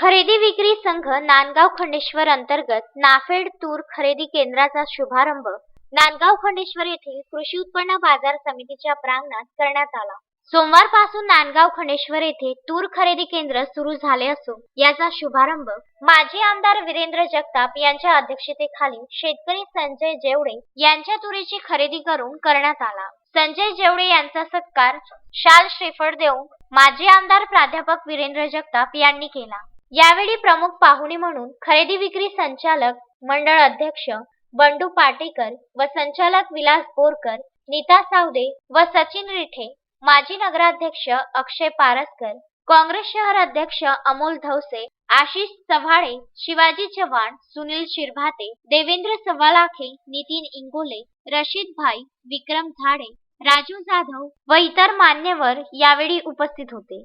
खरेदी विक्री संघ नांदगाव खंडेश्वर अंतर्गत नाफेड तूर खरेदी केंद्राचा शुभारंभ नांदगाव खंडेश्वर येथील कृषी उत्पन्न बाजार समितीच्या प्रांगणात करण्यात आला. सोमवारपासून नांदगाव खंडेश्वर येथे तूर खरेदी केंद्र सुरू झाले असून याचा शुभारंभ माजी आमदार वीरेंद्र जगताप यांच्या अध्यक्षतेखाली शेतकरी संजय जेवडे यांच्या तुरीची खरेदी करून करण्यात आला. संजय जेवडे यांचा सत्कार शाल श्रीफळ देऊन माजी आमदार प्राध्यापक वीरेंद्र जगताप यांनी केला. यावेळी प्रमुख पाहुणे म्हणून खरेदी विक्री संचालक मंडळ अध्यक्ष बंडू पाटेकर व संचालक विलास बोरकर नीता सावदे व सचिन रिठे माजी नगराध्यक्ष अक्षय पारसकर काँग्रेस शहर अध्यक्ष अमोल धवसे आशिष चव्हाळे शिवाजी चव्हाण सुनील शिरभाते देवेंद्र सवालाखे नितीन इंगोले रशीद भाई विक्रम झाडे राजू जाधव व इतर मान्यवर यावेळी उपस्थित होते.